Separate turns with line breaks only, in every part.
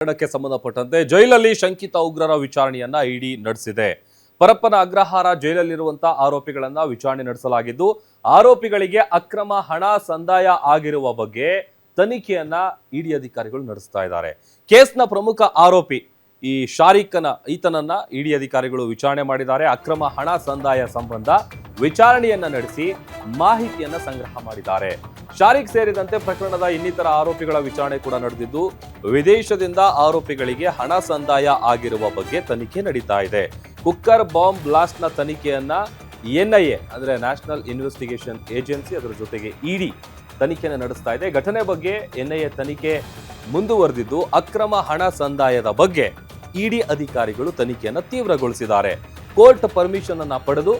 ಪ್ರಕರಣಕ್ಕೆ ಸಂಬಂಧಪಟ್ಟಂತೆ ಜೈಲಲ್ಲಿ ಶಂಕಿತ ಉಗ್ರರ ವಿಚಾರಣೆಯನ್ನ ಇಡಿ ನಡೆಸಿದೆ. ಪರಪ್ಪನ ಅಗ್ರಹಾರ ಜೈಲಲ್ಲಿರುವಂತಹ ಆರೋಪಿಗಳನ್ನ ವಿಚಾರಣೆ ನಡೆಸಲಾಗಿದ್ದು, ಆರೋಪಿಗಳಿಗೆ ಅಕ್ರಮ ಹಣ ಸಂದಾಯ ಆಗಿರುವ ಬಗ್ಗೆ ತನಿಖೆಯನ್ನ ಇಡಿ ಅಧಿಕಾರಿಗಳು ನಡೆಸ್ತಾ ಇದ್ದಾರೆ. ಕೇಸ್ನ ಪ್ರಮುಖ ಆರೋಪಿ ಈ ಶಾರೀಖನ ಈತನನ್ನ ಇಡಿ ಅಧಿಕಾರಿಗಳು ವಿಚಾರಣೆ ಮಾಡಿದ್ದಾರೆ. ಅಕ್ರಮ ಹಣ ಸಂದಾಯ ಸಂಬಂಧ ವಿಚಾರಣೆಯನ್ನ ನಡೆಸಿ ಮಾಹಿತಿಯನ್ನ ಸಂಗ್ರಹ ಮಾಡಿದ್ದಾರೆ. ಶಾರಿಕ್ ಸೇರಿದಂತೆ ಪ್ರಕರಣದ ಇನ್ನಿತರ ಆರೋಪಿಗಳ ವಿಚಾರಣೆ ಕೂಡ ನಡೆದಿದ್ದು, ವಿದೇಶದಿಂದ ಆರೋಪಿಗಳಿಗೆ ಹಣ ಸಂದಾಯ ಆಗಿರುವ ಬಗ್ಗೆ ತನಿಖೆ ನಡೀತಾ ಇದೆ. ಕುಕ್ಕರ್ ಬಾಂಬ್ ಬ್ಲಾಸ್ಟ್ನ ತನಿಖೆಯನ್ನ ಎನ್ಐಎ, ಅಂದ್ರೆ ನ್ಯಾಷನಲ್ ಇನ್ವೆಸ್ಟಿಗೇಷನ್ ಏಜೆನ್ಸಿ ಅದರ ಜೊತೆಗೆ ಇಡಿ ತನಿಖೆಯನ್ನು ನಡೆಸ್ತಾ ಇದೆ. ಘಟನೆ ಬಗ್ಗೆ ಎನ್ಐಎ ತನಿಖೆ ಮುಂದುವರೆದಿದ್ದು, ಅಕ್ರಮ ಹಣ ಸಂದಾಯದ ಬಗ್ಗೆ ಇಡಿ ಅಧಿಕಾರಿಗಳು ತನಿಖೆಯನ್ನು ತೀವ್ರಗೊಳಿಸಿದ್ದಾರೆ. ಕೋರ್ಟ್ ಪರ್ಮಿಷನ್ ಅನ್ನ ಪಡೆದು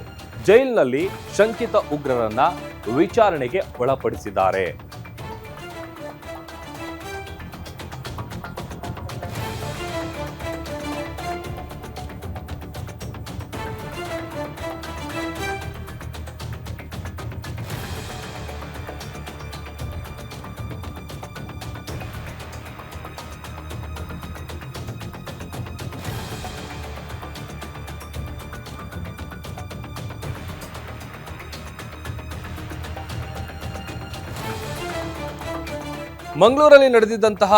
ಜೈಲಿನಲ್ಲಿ ಶಂಕಿತ ಉಗ್ರರನ್ನ ವಿಚಾರಣೆಗೆ ಒಳಪಡಿಸಿದ್ದಾರೆ. ಮಂಗಳೂರಲ್ಲಿ ನಡೆದಿದ್ದಂತಹ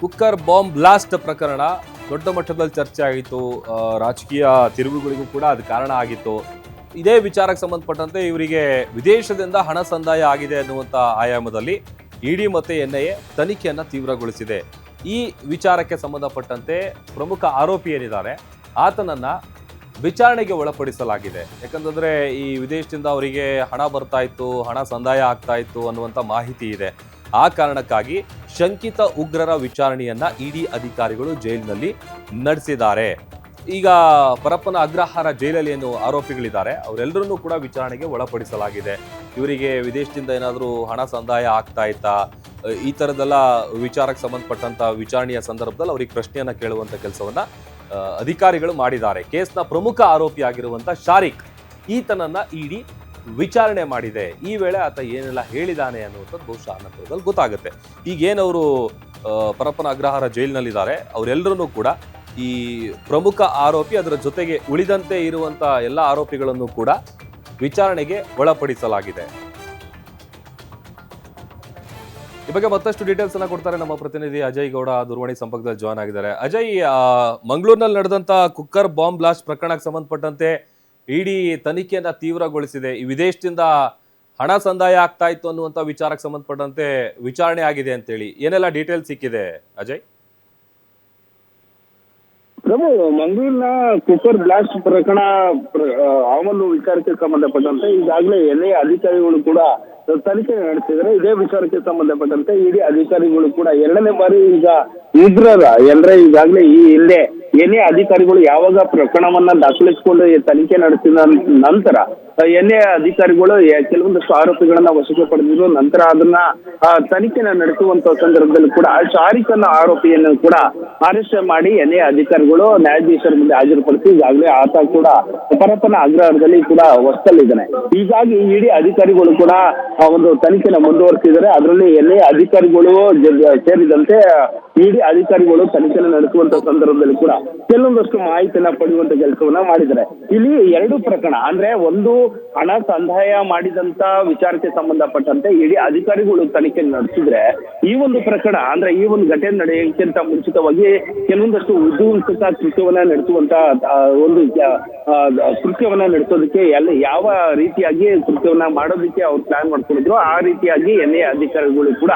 ಕುಕ್ಕರ್ ಬಾಂಬ್ ಬ್ಲಾಸ್ಟ್ ಪ್ರಕರಣ ದೊಡ್ಡ ಮಟ್ಟದಲ್ಲಿ ಚರ್ಚೆ ಆಗಿತ್ತು. ರಾಜಕೀಯ ತಿರುವುಗಳಿಗೂ ಕೂಡ ಅದು ಕಾರಣ ಆಗಿತ್ತು. ಇದೇ ವಿಚಾರಕ್ಕೆ ಸಂಬಂಧಪಟ್ಟಂತೆ ಇವರಿಗೆ ವಿದೇಶದಿಂದ ಹಣ ಸಂದಾಯ ಆಗಿದೆ ಅನ್ನುವಂಥ ಆಯಾಮದಲ್ಲಿ ಇಡಿ ಐ ಎ ತನಿಖೆಯನ್ನು ತೀವ್ರಗೊಳಿಸಿದೆ. ಈ ವಿಚಾರಕ್ಕೆ ಸಂಬಂಧಪಟ್ಟಂತೆ ಪ್ರಮುಖ ಆರೋಪಿ ಏನಿದ್ದಾರೆ, ಆತನನ್ನು ವಿಚಾರಣೆಗೆ ಒಳಪಡಿಸಲಾಗಿದೆ. ಯಾಕಂತಂದರೆ ಈ ವಿದೇಶದಿಂದ ಅವರಿಗೆ ಹಣ ಬರ್ತಾ ಇತ್ತು, ಹಣ ಸಂದಾಯ ಆಗ್ತಾ ಇತ್ತು ಅನ್ನುವಂಥ ಮಾಹಿತಿ ಇದೆ. ಆ ಕಾರಣಕ್ಕಾಗಿ ಶಂಕಿತ ಉಗ್ರರ ವಿಚಾರಣೆಯನ್ನ ಇಡಿ ಅಧಿಕಾರಿಗಳು ಜೈಲಿನಲ್ಲಿ ನಡೆಸಿದ್ದಾರೆ. ಈಗ ಪರಪ್ಪನ ಅಗ್ರಹಾರ ಜೈಲಲ್ಲಿ ಏನು ಆರೋಪಿಗಳಿದ್ದಾರೆ, ಅವರೆಲ್ಲರನ್ನೂ ಕೂಡ ವಿಚಾರಣೆಗೆ ಒಳಪಡಿಸಲಾಗಿದೆ. ಇವರಿಗೆ ವಿದೇಶದಿಂದ ಏನಾದರೂ ಹಣ ಸಂದಾಯ ಆಗ್ತಾ ಇತ್ತಾ? ಈ ಥರದ್ದೆಲ್ಲ ವಿಚಾರಕ್ಕೆ ಸಂಬಂಧಪಟ್ಟಂತ ವಿಚಾರಣೆಯ ಸಂದರ್ಭದಲ್ಲಿ ಅವರಿಗೆ ಪ್ರಶ್ನೆಯನ್ನು ಕೇಳುವಂಥ ಕೆಲಸವನ್ನು ಅಧಿಕಾರಿಗಳು ಮಾಡಿದ್ದಾರೆ. ಕೇಸ್ನ ಪ್ರಮುಖ ಆರೋಪಿಯಾಗಿರುವಂಥ ಶಾರಿಕ್, ಈತನನ್ನ ಇಡಿ ವಿಚಾರಣೆ ಮಾಡಿದೆ. ಈ ವೇಳೆ ಆತ ಏನೆಲ್ಲ ಹೇಳಿದಾನೆ ಅನ್ನುವಂಥದ್ದು ಬಹುಶಃ ಅನಂತರದಲ್ಲಿ ಗೊತ್ತಾಗುತ್ತೆ. ಈಗ ಏನವರು ಪರಪ್ಪನ ಅಗ್ರಹಾರ ಜೈಲಿನಲ್ಲಿದ್ದಾರೆ. ಅವರೆಲ್ಲರನ್ನೂ ಕೂಡ ಈ ಪ್ರಮುಖ ಆರೋಪಿ ಅದರ ಜೊತೆಗೆ ಉಳಿದಂತೆ ಇರುವಂಥ ಎಲ್ಲ ಆರೋಪಿಗಳನ್ನು ಕೂಡ ವಿಚಾರಣೆಗೆ ಒಳಪಡಿಸಲಾಗಿದೆ. ಈ ಬಗ್ಗೆ ಮತ್ತಷ್ಟು ಡೀಟೇಲ್ಸ್ ಅನ್ನ ಕೊಡ್ತಾರೆ ನಮ್ಮ ಪ್ರತಿನಿಧಿ ಅಜಯ್ ಗೌಡ, ದೂರವಾಣಿ ಸಂಪರ್ಕದಲ್ಲಿ ಜಾಯ್ನ್ ಆಗಿದ್ದಾರೆ. ಅಜಯ್ ಮಂಗಳೂರಿನಲ್ಲಿ ನಡೆದಂತ ಕುಕ್ಕರ್ ಬಾಂಬ್ ಬ್ಲಾಸ್ಟ್ ಪ್ರಕರಣಕ್ಕೆ ಸಂಬಂಧಪಟ್ಟಂತೆ ಇಡಿ ತನಿಖೆಯನ್ನ ತೀವ್ರಗೊಳಿಸಿದೆ. ಈ ವಿದೇಶದಿಂದ ಹಣ ಸಂದಾಯ ಆಗ್ತಾ ಇತ್ತು ಅನ್ನುವಂಥ ವಿಚಾರಕ್ಕೆ ಸಂಬಂಧಪಟ್ಟಂತೆ ವಿಚಾರಣೆ ಆಗಿದೆ ಅಂತೇಳಿ. ಏನೆಲ್ಲ ಡೀಟೇಲ್ ಸಿಕ್ಕಿದೆ ಅಜಯ್?
ಪ್ರಭು ಮಂಗಳೂರಿನ ಕುಕ್ಕರ್ ಬ್ಲಾಸ್ಟ್ ಪ್ರಕರಣ ಪ್ರ- ಆ, ಆ ಒಂದು ವಿಚಾರಕ್ಕೆ ಸಂಬಂಧಪಟ್ಟಂತೆ ಈಗಾಗಲೇ ಎನ್ಐ ಅಧಿಕಾರಿಗಳು ಕೂಡ ತನಿಖೆ ನಡೆಸಿದರೆ ಇದೇ ವಿಚಾರಕ್ಕೆ ಸಂಬಂಧಪಟ್ಟಂತೆ ಇಡೀ ಅಧಿಕಾರಿಗಳು ಕೂಡ ಎರಡನೇ ಬಾರಿ ಈಗ ಉಗ್ರರ ಅಂದ್ರೆ ಈಗಾಗಲೇ ಈ ಹಿಂದೆ ಎನ್ಐ ಅಧಿಕಾರಿಗಳು ಯಾವಾಗ ಪ್ರಕರಣವನ್ನ ದಾಖಲಿಸಿಕೊಂಡು ತನಿಖೆ ನಡೆಸಿದ ನಂತರ ಎನ್ಐ ಅಧಿಕಾರಿಗಳು ಕೆಲವೊಂದಷ್ಟು ಆರೋಪಿಗಳನ್ನ ವಶಕ್ಕೆ ಪಡೆದಿದ್ರು ನಂತರ ಅದನ್ನ ತನಿಖೆನ ನಡೆಸುವಂತ ಸಂದರ್ಭದಲ್ಲಿ ಕೂಡ ಶಾರಿಕ್ ಅನ್ನ ಆರೋಪಿಯನ್ನು ಕೂಡ ಅರೆಸ್ಟ್ ಮಾಡಿ ಎನ್ಐ ಅಧಿಕಾರಿಗಳು ನ್ಯಾಯಾಧೀಶರ ಮುಂದೆ ಹಾಜರುಪಡಿಸಿ ಈಗಾಗಲೇ ಆತ ಕೂಡ ಪರಪ್ಪನ ಅಗ್ರಹಾರದಲ್ಲಿ ಕೂಡ ಹೊಸ್ತಲ್ಲಿದ್ದಾನೆ ಹೀಗಾಗಿ ಇಡೀ ಅಧಿಕಾರಿಗಳು ಕೂಡ ಒಂದು ತನಿಖೆನ ಮುಂದುವರಿಸಿದ್ದಾರೆ. ಅದರಲ್ಲಿ ಎನ್ಐ ಅಧಿಕಾರಿಗಳು ಸೇರಿದಂತೆ ಇಡೀ ಅಧಿಕಾರಿಗಳು ತನಿಖೆ ನಡೆಸುವಂತ ಸಂದರ್ಭದಲ್ಲಿ ಕೂಡ ಕೆಲವೊಂದಷ್ಟು ಮಾಹಿತಿಯನ್ನ ಪಡೆಯುವಂತ ಕೆಲಸವನ್ನ ಮಾಡಿದ್ದಾರೆ. ಇಲ್ಲಿ ಎರಡು ಪ್ರಕರಣ, ಅಂದ್ರೆ ಒಂದು ಹಣ ಸಂದಾಯ ಮಾಡಿದಂತ ವಿಚಾರಕ್ಕೆ ಸಂಬಂಧಪಟ್ಟಂತೆ ಇಡಿ ಅಧಿಕಾರಿಗಳು ತನಿಖೆ ನಡೆಸಿದ್ರೆ ಈ ಒಂದು ಪ್ರಕರಣ, ಅಂದ್ರೆ ಈ ಒಂದು ಘಟನೆ ನಡೆಯಕ್ಕಿಂತ ಮುಂಚಿತವಾಗಿ ಕೆಲವೊಂದಷ್ಟು ವಿಧ್ವಂಸಕ ಕೃತ್ಯವನ್ನ ನಡೆಸುವಂತ ಒಂದು ಕೃತ್ಯವನ್ನ ನಡೆಸೋದಕ್ಕೆ ಎಲ್ಲ ಯಾವ ರೀತಿಯಾಗಿ ಕೃತ್ಯವನ್ನ ಮಾಡೋದಕ್ಕೆ ಅವ್ರು ಪ್ಲಾನ್ ಮಾಡ್ಕೊಂಡಿದ್ರು, ಆ ರೀತಿಯಾಗಿ ಎನ್ಎ ಅಧಿಕಾರಿಗಳು ಕೂಡ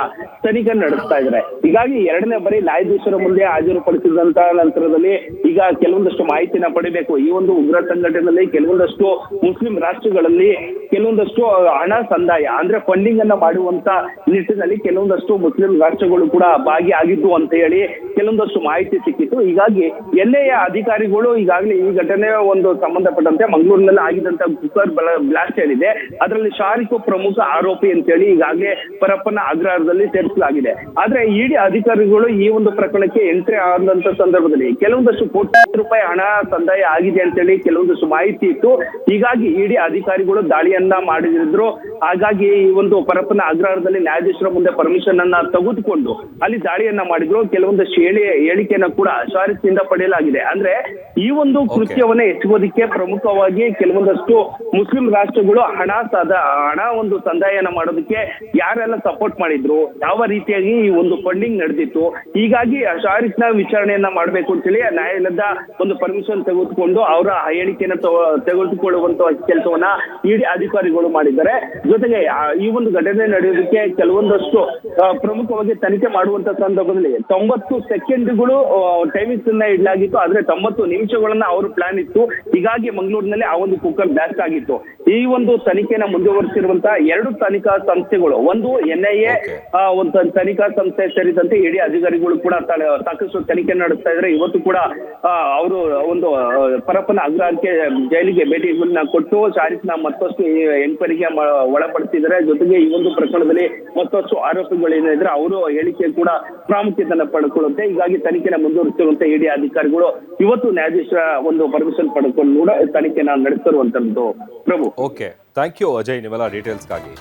ತನಿಖೆ ನಡೆಸ್ತಾ ಇದ್ದಾರೆ ಹೀಗಾಗಿ ಎರಡನೇ ಬಾರಿ ನ್ಯಾಯಾಧೀಶರ ಮುಂದೆ ಹಾಜರುಪಡಿಸಿದಂತ ನಂತರದಲ್ಲಿ ಈಗ ಕೆಲವೊಂದಷ್ಟು ಮಾಹಿತಿನ ಪಡಿಬೇಕು. ಈ ಒಂದು ಉಗ್ರ ಸಂಘಟನೆಯಲ್ಲಿ ಕೆಲವೊಂದಷ್ಟು ಮುಸ್ಲಿಂ ರಾಷ್ಟ್ರಗಳಲ್ಲಿ ಕೆಲವೊಂದಷ್ಟು ಹಣ ಸಂದಾಯ, ಅಂದ್ರೆ ಫಂಡಿಂಗ್ ಅನ್ನ ಮಾಡುವಂತ ನಿಟ್ಟಿನಲ್ಲಿ ಕೆಲವೊಂದಷ್ಟು ಮುಸ್ಲಿಂ ರಾಷ್ಟ್ರಗಳು ಕೂಡ ಭಾಗಿಯಾಗಿದ್ದು ಅಂತ ಹೇಳಿ ಕೆಲವೊಂದಷ್ಟು ಮಾಹಿತಿ ಸಿಕ್ಕಿತ್ತು. ಹೀಗಾಗಿ ಎನ್ಐಎ ಅಧಿಕಾರಿಗಳು ಈಗಾಗಲೇ ಈ ಘಟನೆ ಒಂದು ಸಂಬಂಧಪಟ್ಟಂತೆ ಮಂಗಳೂರಿನಲ್ಲಿ ಆಗಿದಂತ ಕುಕ್ಕರ್ ಬ್ಲಾಸ್ಟ್ ಹೇಳಿದೆ ಅದರಲ್ಲಿ ಶಾರಿಕ್ ಪ್ರಮುಖ ಆರೋಪಿ ಅಂತೇಳಿ ಈಗಾಗಲೇ ಪರಪ್ಪನ ಅಗ್ರಹಾರದಲ್ಲಿ ಸೇರಿಸಲಾಗಿದೆ. ಆದ್ರೆ ಇಡಿ ಅಧಿಕಾರಿಗಳು ಈ ಒಂದು ಪ್ರಕರಣಕ್ಕೆ ಎಂಟ್ರಿ ಆದಂತ ಸಂದರ್ಭದಲ್ಲಿ ಕೆಲವೊಂದಷ್ಟು ಕೋಟಿ ರೂಪಾಯಿ ಹಣ ಸಂದಾಯ ಆಗಿದೆ ಅಂತೇಳಿ ಕೆಲವೊಂದಷ್ಟು ಮಾಹಿತಿ ಇತ್ತು. ಹೀಗಾಗಿ ಇಡಿ ಅಧಿಕಾರಿಗಳು ದಾಳಿಯನ್ನ ಮಾಡಿದ್ರು. ಹಾಗಾಗಿ ಈ ಒಂದು ಪರಪ್ಪನ ಅಗ್ರಹಾರದಲ್ಲಿ ನ್ಯಾಯಾಧೀಶರ ಮುಂದೆ ಪರ್ಮಿಷನ್ ಅನ್ನ ತೆಗೆದುಕೊಂಡು ಅಲ್ಲಿ ದಾಳಿಯನ್ನ ಮಾಡಿದ್ರು. ಕೆಲವೊಂದು ಹೇಳಿ ಹೇಳಿಕೆಯನ್ನ ಕೂಡ ಶಾರಿಸ್ನಿಂದ ಪಡೆಯಲಾಗಿದೆ. ಅಂದ್ರೆ ಈ ಒಂದು ಕೃತ್ಯವನ್ನ ಎಚ್ಚುವುದಕ್ಕೆ ಪ್ರಮುಖವಾಗಿ ಕೆಲವೊಂದಷ್ಟು ಮುಸ್ಲಿಂ ರಾಷ್ಟ್ರಗಳು ಹಣ ಸದ ಹಣ ಒಂದು ಸಂದಾಯನ ಮಾಡೋದಕ್ಕೆ ಯಾರೆಲ್ಲ ಸಪೋರ್ಟ್ ಮಾಡಿದ್ರು ಯಾವ ರೀತಿಯಾಗಿ ಈ ಒಂದು ಫಂಡಿಂಗ್ ನಡೆದಿತ್ತು ಹೀಗಾಗಿ ಶಾರಿಕ್ನ ವಿಚಾರಣೆಯನ್ನ ಮಾಡಬೇಕು ಅಂತೇಳಿ ನ್ಯಾಯಾಲಯದ ಒಂದು ಪರ್ಮಿಷನ್ ತೆಗೆದುಕೊಂಡು ಅವರ ಹೇಳಿಕೆಯನ್ನ ತಗೊ- ತೆಗೆದುಕೊಳ್ಳುವಂತ ಕೆಲಸವನ್ನ ಇಡಿ ಅಧಿಕಾರಿಗಳು ಮಾಡಿದ್ದಾರೆ. ಜೊತೆಗೆ ಈ ಒಂದು ಘಟನೆ ನಡೆಯೋದಕ್ಕೆ ಕೆಲವೊಂದಷ್ಟು ಪ್ರಮುಖವಾಗಿ ತನಿಖೆ ಮಾಡುವಂತ ಸಂದರ್ಭದಲ್ಲಿ ತೊಂಬತ್ತು ಸೆಕೆಂಡ್ಗಳು ಟೈಮಿಂಗ್ಸ್ ಅನ್ನ ಇಡಲಾಗಿತ್ತು. ಆದ್ರೆ ತೊಂಬತ್ತು ನಿಮಿಷಗಳನ್ನ ಅವರು ಪ್ಲಾನ್ ಇತ್ತು. ಹೀಗಾಗಿ ಮಂಗಳೂರಿನಲ್ಲಿ ಆ ಒಂದು ಕುಕ್ಕರ್ ಬ್ಲಾಸ್ಟ್ ಆಗಿತ್ತು. ಈ ಒಂದು ತನಿಖೆನ ಮುಂದುವರಿಸಿರುವಂತಹ ಎರಡು ತನಿಖಾ ಸಂಸ್ಥೆಗಳು ಒಂದು ಎನ್ಐಎ
ಎ
ಒಂದು ತನಿಖಾ ಸಂಸ್ಥೆ ಸೇರಿದಂತೆ ಇಡೀ ಅಧಿಕಾರಿಗಳು ಕೂಡ ಸಾಕಷ್ಟು ತನಿಖೆ ನಡೆಸ್ತಾ ಇದ್ರೆ ಇವತ್ತು ಕೂಡ ಅವರು ಒಂದು ಪರಪ್ಪನ ಅಗ್ರಹಾರಕ್ಕೆ ಜೈಲಿಗೆ ಭೇಟಿಗಳನ್ನ ಕೊಟ್ಟು ಶಾರೀಫ್ನ ಮತ್ತಷ್ಟು ಎಂಕ್ವೈರಿಗೆ ಒಳಪಡಿಸಿದ್ರೆ ಜೊತೆಗೆ ಈ ಒಂದು ಪ್ರಕರಣದಲ್ಲಿ ಮತ್ತಷ್ಟು ಆರೋಪಿಗಳೇನಿದ್ರೆ ಅವರು ಹೇಳಿಕೆ ಕೂಡ ಪ್ರಾಮುಖ್ಯತೆಯನ್ನು ಪಡ್ಕೊಳ್ಳುತ್ತೆ. ಹೀಗಾಗಿ ತನಿಖೆನ ಮುಂದುವರಿಸಿರುವಂತ ಇಡಿ ಅಧಿಕಾರಿಗಳು ಇವತ್ತು ನ್ಯಾಯಾಧೀಶರ ಒಂದು ಪರ್ಮಿಷನ್ ಪಡ್ಕೊಂಡು ಕೂಡ ತನಿಖೆನ ನಡೆಸಿರುವಂತದ್ದು ಪ್ರಭು.
ఓకే థ్యాంక్ యూ అజయ్ నివల డీటెయిల్స్ಗಾಗಿ